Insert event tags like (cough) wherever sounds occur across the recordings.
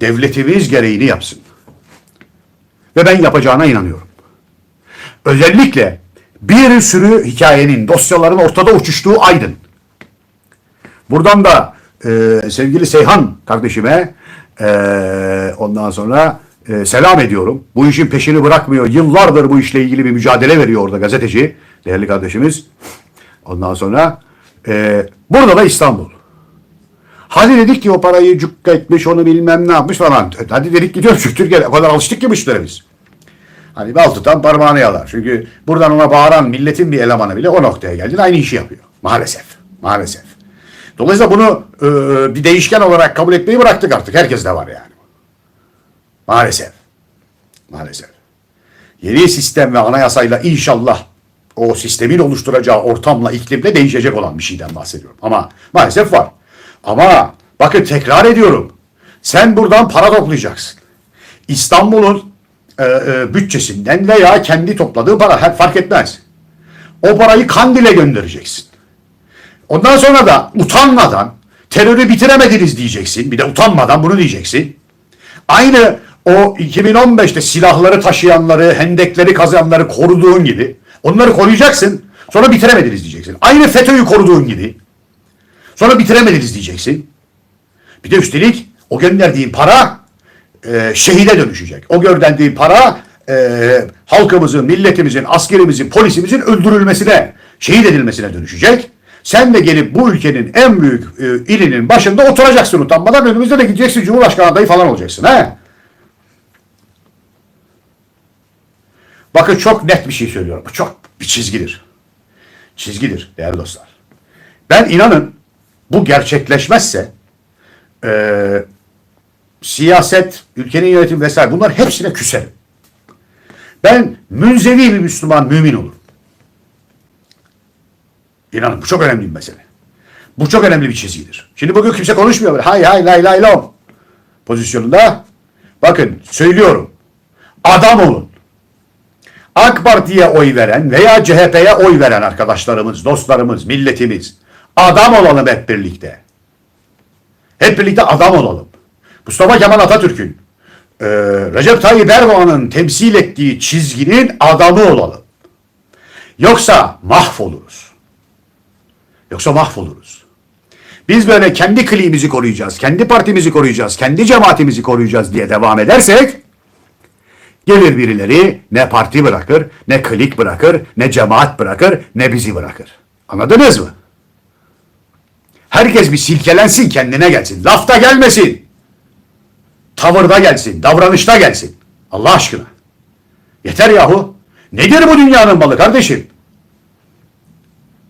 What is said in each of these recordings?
devletimiz gereğini yapsın. Ve ben yapacağına inanıyorum. Özellikle bir sürü hikayenin, dosyaların ortada uçuştuğu Aydın. Buradan da e, sevgili Seyhan kardeşime e, ondan sonra e, selam ediyorum. Bu işin peşini bırakmıyor. Yıllardır bu işle ilgili bir mücadele veriyor orada gazeteci. Değerli kardeşimiz. Ondan sonra e, burada da İstanbul. Hadi dedik ki o parayı cukka etmiş onu bilmem ne yapmış falan. Hadi dedik gidiyoruz çünkü Türkiye'de o kadar alıştık ki bu işlere biz. Hani bal parmağını yalar. Çünkü buradan ona bağıran milletin bir elemanı bile o noktaya geldi. Aynı işi yapıyor. Maalesef. Maalesef. Dolayısıyla bunu e, bir değişken olarak kabul etmeyi bıraktık artık. Herkes de var yani. Maalesef. Maalesef. Yeni sistem ve anayasayla inşallah o sistemin oluşturacağı ortamla, iklimle değişecek olan bir şeyden bahsediyorum. Ama maalesef var. Ama bakın tekrar ediyorum. Sen buradan para toplayacaksın. İstanbul'un e, e, bütçesinden veya kendi topladığı para her fark etmez. O parayı Kandil'e göndereceksin. Ondan sonra da utanmadan terörü bitiremediniz diyeceksin. Bir de utanmadan bunu diyeceksin. Aynı o 2015'te silahları taşıyanları, hendekleri kazanları koruduğun gibi onları koruyacaksın. Sonra bitiremediniz diyeceksin. Aynı FETÖ'yü koruduğun gibi. Sonra bitiremediniz diyeceksin. Bir de üstelik o gönderdiğin para e, şehide dönüşecek. O gönderdiğin para e, halkımızın, milletimizin, askerimizin, polisimizin öldürülmesine, şehit edilmesine dönüşecek. Sen de gelip bu ülkenin en büyük e, ilinin başında oturacaksın utanmadan. Önümüzde de gideceksin Cumhurbaşkanı adayı falan olacaksın. He? Bakın çok net bir şey söylüyorum. Bu çok bir çizgidir. Çizgidir değerli dostlar. Ben inanın bu gerçekleşmezse e, siyaset, ülkenin yönetimi vesaire bunlar hepsine küserim. Ben münzevi bir Müslüman mümin olurum. İnanın bu çok önemli bir mesele. Bu çok önemli bir çizgidir. Şimdi bugün kimse konuşmuyor böyle hay hay lay lay lom pozisyonunda. Bakın söylüyorum. Adam olun. AK Parti'ye oy veren veya CHP'ye oy veren arkadaşlarımız, dostlarımız, milletimiz adam olalım hep birlikte. Hep birlikte adam olalım. Mustafa Kemal Atatürk'ün e, Recep Tayyip Erdoğan'ın temsil ettiği çizginin adamı olalım. Yoksa mahvoluruz. Yoksa mahvoluruz. Biz böyle kendi kliğimizi koruyacağız, kendi partimizi koruyacağız, kendi cemaatimizi koruyacağız diye devam edersek gelir birileri ne parti bırakır, ne klik bırakır, ne cemaat bırakır, ne bizi bırakır. Anladınız mı? Herkes bir silkelensin, kendine gelsin. Lafta gelmesin. Tavırda gelsin, davranışta gelsin. Allah aşkına. Yeter yahu. Nedir bu dünyanın malı kardeşim?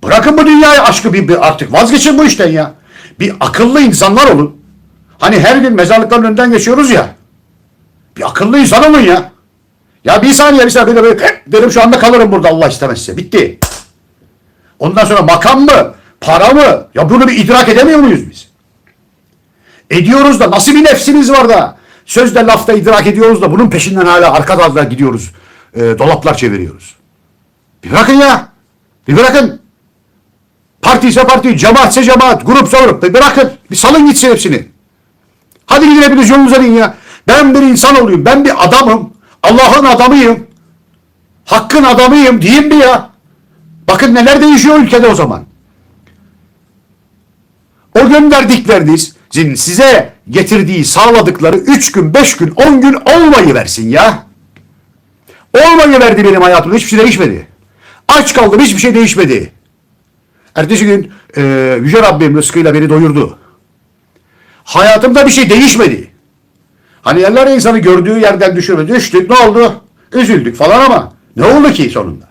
Bırakın bu dünyayı aşkı bir, bir artık vazgeçin bu işten ya. Bir akıllı insanlar olun. Hani her gün mezarlıkların önünden geçiyoruz ya. Bir akıllı insan olun ya. Ya bir saniye bir saniye böyle derim şu anda kalırım burada Allah istemezse. Bitti. Ondan sonra makam mı? Para mı? Ya bunu bir idrak edemiyor muyuz biz? Ediyoruz da nasıl bir nefsimiz var da sözde lafta idrak ediyoruz da bunun peşinden hala arka dalda gidiyoruz. E, dolaplar çeviriyoruz. Bir bırakın ya. Bir bırakın. Parti ise parti, cemaat ise cemaat, grupsa grup. Bir bırakın. Bir salın gitsin hepsini. Hadi gidin hepiniz yolunuza deyin ya. Ben bir insan olayım. Ben bir adamım. Allah'ın adamıyım. Hakkın adamıyım diyeyim bir ya. Bakın neler değişiyor ülkede o zaman. O gönderdikleriniz size getirdiği, sağladıkları 3 gün, 5 gün, 10 gün olmayı versin ya. Olmayı verdi benim hayatımda. Hiçbir şey değişmedi. Aç kaldım. Hiçbir şey değişmedi. Ertesi gün e, Yüce Rabbim rızkıyla beni doyurdu. Hayatımda bir şey değişmedi. Hani yerler insanı gördüğü yerden düşürme. Düştük ne oldu? Üzüldük falan ama ne oldu ki sonunda?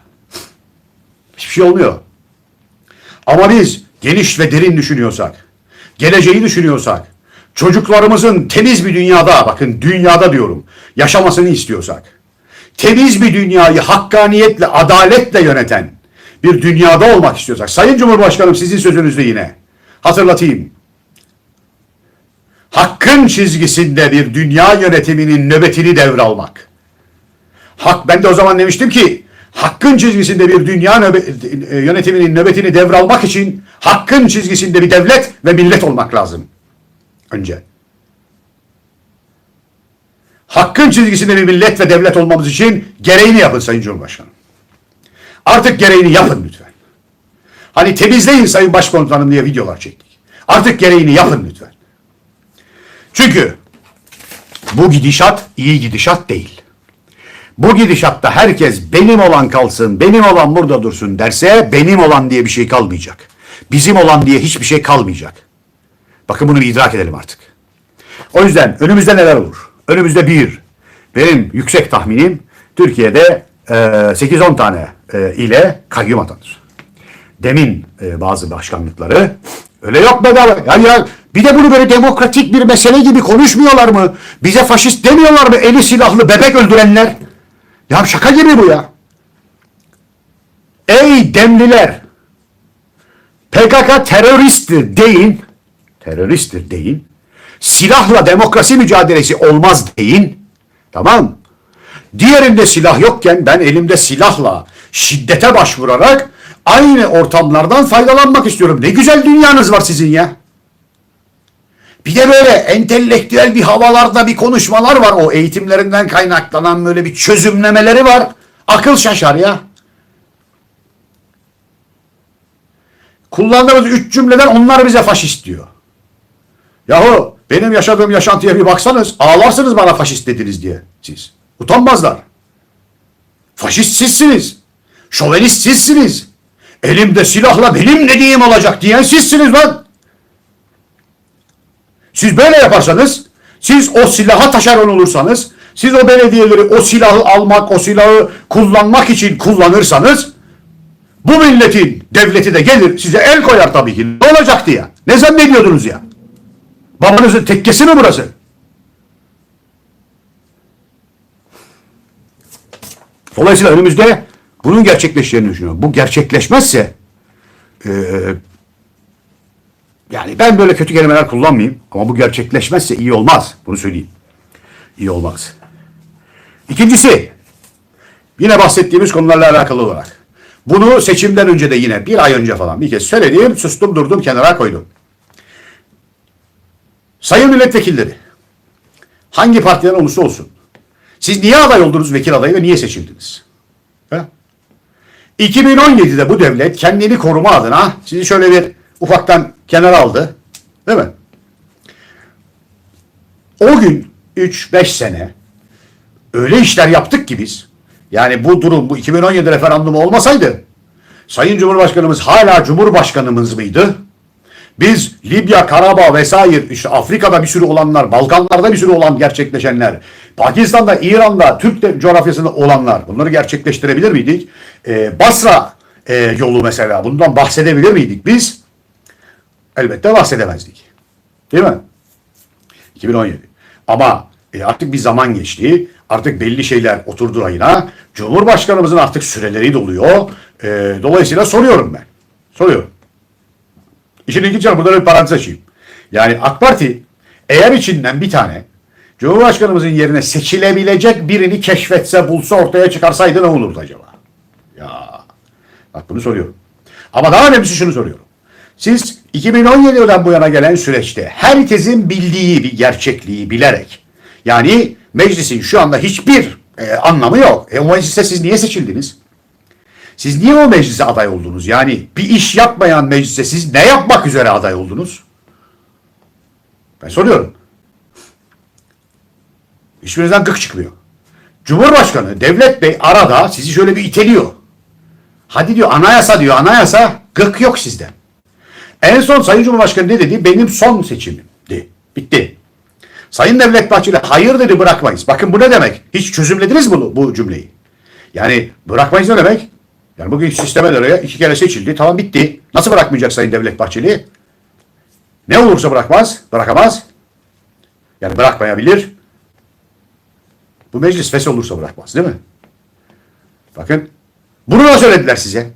Hiçbir şey olmuyor. Ama biz geniş ve derin düşünüyorsak, geleceği düşünüyorsak, çocuklarımızın temiz bir dünyada, bakın dünyada diyorum, yaşamasını istiyorsak, temiz bir dünyayı hakkaniyetle, adaletle yöneten bir dünyada olmak istiyorsak, Sayın Cumhurbaşkanım sizin sözünüzde yine hatırlatayım. Hakkın çizgisinde bir dünya yönetiminin nöbetini devralmak. Hak, ben de o zaman demiştim ki, hakkın çizgisinde bir dünya nöbe, e, yönetiminin nöbetini devralmak için hakkın çizgisinde bir devlet ve millet olmak lazım. Önce. hakkın çizgisinde bir millet ve devlet olmamız için gereğini yapın Sayın Cumhurbaşkanı. Artık gereğini yapın lütfen. Hani temizleyin Sayın Başkomutanım diye videolar çektik. Artık gereğini yapın lütfen. Çünkü bu gidişat iyi gidişat değil. Bu gidişatta herkes benim olan kalsın, benim olan burada dursun derse benim olan diye bir şey kalmayacak. Bizim olan diye hiçbir şey kalmayacak. Bakın bunu idrak edelim artık. O yüzden önümüzde neler olur? Önümüzde bir, benim yüksek tahminim Türkiye'de e, 8-10 tane e, ile kayyum atanır. Demin e, bazı başkanlıkları öyle yok bedava. Ya, ya bir de bunu böyle demokratik bir mesele gibi konuşmuyorlar mı? Bize faşist demiyorlar mı? Eli silahlı bebek öldürenler. Ya şaka gibi bu ya. Ey demliler! PKK teröristtir deyin. Teröristtir deyin. Silahla demokrasi mücadelesi olmaz deyin. Tamam. Diğerinde silah yokken ben elimde silahla şiddete başvurarak aynı ortamlardan faydalanmak istiyorum. Ne güzel dünyanız var sizin ya. Bir de böyle entelektüel bir havalarda bir konuşmalar var. O eğitimlerinden kaynaklanan böyle bir çözümlemeleri var. Akıl şaşar ya. Kullandığımız üç cümleden onlar bize faşist diyor. Yahu benim yaşadığım yaşantıya bir baksanız ağlarsınız bana faşist dediniz diye siz. Utanmazlar. Faşist sizsiniz. Şovenist sizsiniz. Elimde silahla benim dediğim olacak diyen sizsiniz lan. Siz böyle yaparsanız, siz o silaha taşeron olursanız, siz o belediyeleri o silahı almak, o silahı kullanmak için kullanırsanız, bu milletin devleti de gelir size el koyar tabii ki. Ne olacak diye. Ne zannediyordunuz ya? Babanızın tekkesi mi burası? Dolayısıyla önümüzde bunun gerçekleşeceğini düşünüyorum. Bu gerçekleşmezse eee, yani ben böyle kötü kelimeler kullanmayayım ama bu gerçekleşmezse iyi olmaz. Bunu söyleyeyim. İyi olmaz. İkincisi yine bahsettiğimiz konularla alakalı olarak. Bunu seçimden önce de yine bir ay önce falan bir kez söylediğim sustum durdum kenara koydum. Sayın milletvekilleri hangi partiden olursa olsun siz niye aday oldunuz vekil adayı ve niye seçildiniz? He? 2017'de bu devlet kendini koruma adına sizi şöyle bir ufaktan kenara aldı. Değil mi? O gün 3-5 sene öyle işler yaptık ki biz. Yani bu durum bu 2017 referandumu olmasaydı Sayın Cumhurbaşkanımız hala Cumhurbaşkanımız mıydı? Biz Libya, Karabağ vesaire işte Afrika'da bir sürü olanlar, Balkanlarda bir sürü olan gerçekleşenler, Pakistan'da, İran'da, Türk coğrafyasında olanlar bunları gerçekleştirebilir miydik? Ee, Basra e, yolu mesela bundan bahsedebilir miydik biz? Elbette bahsedemezdik. Değil mi? 2017. Ama e, artık bir zaman geçti. Artık belli şeyler oturdu rayına. Cumhurbaşkanımızın artık süreleri doluyor. E, dolayısıyla soruyorum ben. Soruyorum. İşin ilginç yanı burada bir parantez açayım. Yani AK Parti eğer içinden bir tane Cumhurbaşkanımızın yerine seçilebilecek birini keşfetse, bulsa, ortaya çıkarsaydı ne olurdu acaba? Ya bak bunu soruyorum. Ama daha önemlisi şunu soruyorum. Siz 2017 yıldan bu yana gelen süreçte herkesin bildiği bir gerçekliği bilerek yani meclisin şu anda hiçbir e, anlamı yok. E o meclise siz niye seçildiniz? Siz niye o meclise aday oldunuz? Yani bir iş yapmayan meclise siz ne yapmak üzere aday oldunuz? Ben soruyorum. Hiçbirinizden gık çıkmıyor. Cumhurbaşkanı Devlet Bey arada sizi şöyle bir iteliyor. Hadi diyor anayasa diyor anayasa gık yok sizde. En son Sayın Cumhurbaşkanı ne dedi? Benim son seçimimdi. Bitti. Sayın Devlet Bahçeli hayır dedi bırakmayız. Bakın bu ne demek? Hiç çözümlediniz mi bu, bu cümleyi? Yani bırakmayız ne demek? Yani bugün sisteme göre iki kere seçildi. Tamam bitti. Nasıl bırakmayacak Sayın Devlet Bahçeli? Ne olursa bırakmaz. Bırakamaz. Yani bırakmayabilir. Bu meclis fes olursa bırakmaz değil mi? Bakın. Bunu da söylediler size.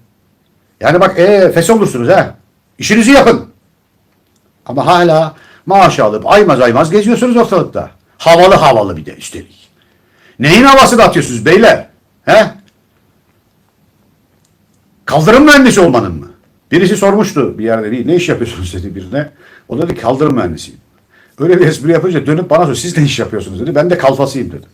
Yani bak ee, fes olursunuz ha. İşinizi yapın. Ama hala maaş alıp aymaz aymaz geziyorsunuz ortalıkta. Havalı havalı bir de üstelik. Neyin havasını atıyorsunuz beyler? He? Kaldırım mühendisi olmanın mı? Birisi sormuştu bir yerde ne iş yapıyorsunuz dedi birine. O da dedi kaldırım mühendisiyim. Öyle bir espri yapınca dönüp bana soruyor. Siz ne iş yapıyorsunuz dedi. Ben de kalfasıyım dedim.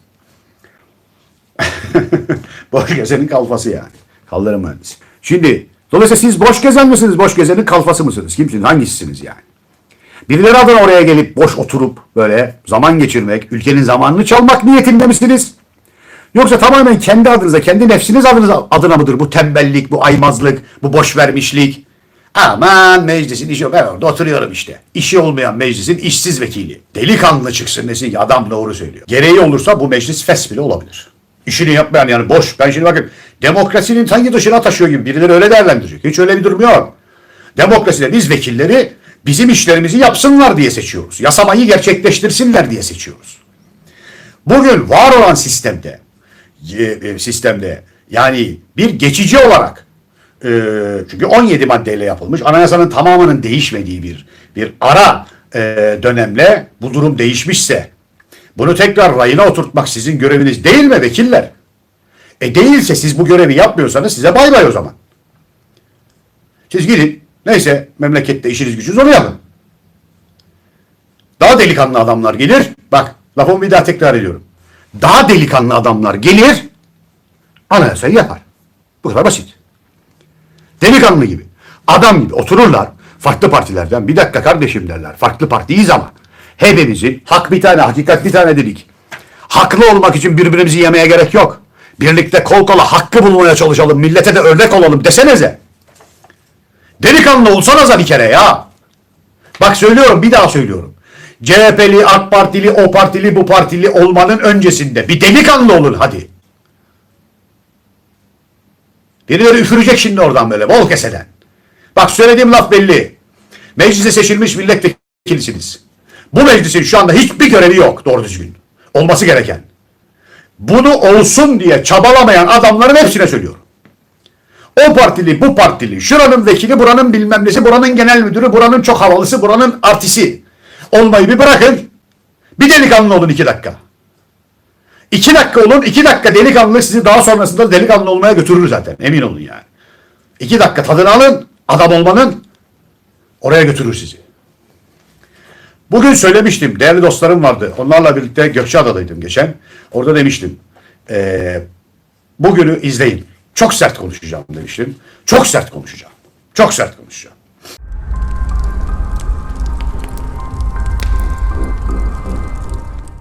(laughs) boş gezenin kalfası yani. Kaldırım mühendisi. Şimdi dolayısıyla siz boş gezen misiniz? Boş gezenin kalfası mısınız? Kimsiniz? Hangisisiniz yani? Birileri adına oraya gelip boş oturup böyle zaman geçirmek, ülkenin zamanını çalmak niyetinde misiniz? Yoksa tamamen kendi adınıza, kendi nefsiniz adınıza, adına mıdır bu tembellik, bu aymazlık, bu boş vermişlik? Aman meclisin işi yok. Ben orada oturuyorum işte. İşi olmayan meclisin işsiz vekili. Delikanlı çıksın desin ki adam doğru söylüyor. Gereği olursa bu meclis fes bile olabilir. İşini yapmayan yani boş. Ben şimdi bakın demokrasinin sanki dışına taşıyor gibi birileri öyle değerlendirecek. Hiç öyle bir durum yok. Demokraside biz vekilleri bizim işlerimizi yapsınlar diye seçiyoruz. Yasamayı gerçekleştirsinler diye seçiyoruz. Bugün var olan sistemde e, e, sistemde yani bir geçici olarak e, çünkü 17 maddeyle yapılmış anayasanın tamamının değişmediği bir bir ara dönemle bu durum değişmişse bunu tekrar rayına oturtmak sizin göreviniz değil mi vekiller? E değilse siz bu görevi yapmıyorsanız size bay bay o zaman. Siz gidin neyse memlekette işiniz gücünüz onu yapın. Daha delikanlı adamlar gelir. Bak lafımı bir daha tekrar ediyorum. Daha delikanlı adamlar gelir. Anayasayı yapar. Bu kadar basit. Delikanlı gibi. Adam gibi otururlar. Farklı partilerden bir dakika kardeşim derler. Farklı partiyiz ama. Hepimizin hak bir tane, hakikat bir tane dedik. Haklı olmak için birbirimizi yemeye gerek yok. Birlikte kol kola hakkı bulmaya çalışalım. Millete de örnek olalım desenize. Delikanlı olsanıza bir kere ya. Bak söylüyorum bir daha söylüyorum. CHP'li, AK Partili, o partili, bu partili olmanın öncesinde bir delikanlı olun hadi. Birileri üfürecek şimdi oradan böyle bol keseden. Bak söylediğim laf belli. Meclise seçilmiş milletvekilisiniz. Bu meclisin şu anda hiçbir görevi yok doğru düzgün. Olması gereken. Bunu olsun diye çabalamayan adamların hepsine söylüyorum. O partili, bu partili, şuranın vekili, buranın bilmem nesi, buranın genel müdürü, buranın çok havalısı, buranın artisi. Olmayı bir bırakın. Bir delikanlı olun iki dakika. İki dakika olun, iki dakika delikanlı sizi daha sonrasında delikanlı olmaya götürür zaten. Emin olun yani. İki dakika tadını alın, adam olmanın oraya götürür sizi. Bugün söylemiştim, değerli dostlarım vardı. Onlarla birlikte Gökçeada'daydım geçen. Orada demiştim, eee bugünü izleyin. Çok sert konuşacağım demiştim. Çok sert konuşacağım. Çok sert konuşacağım.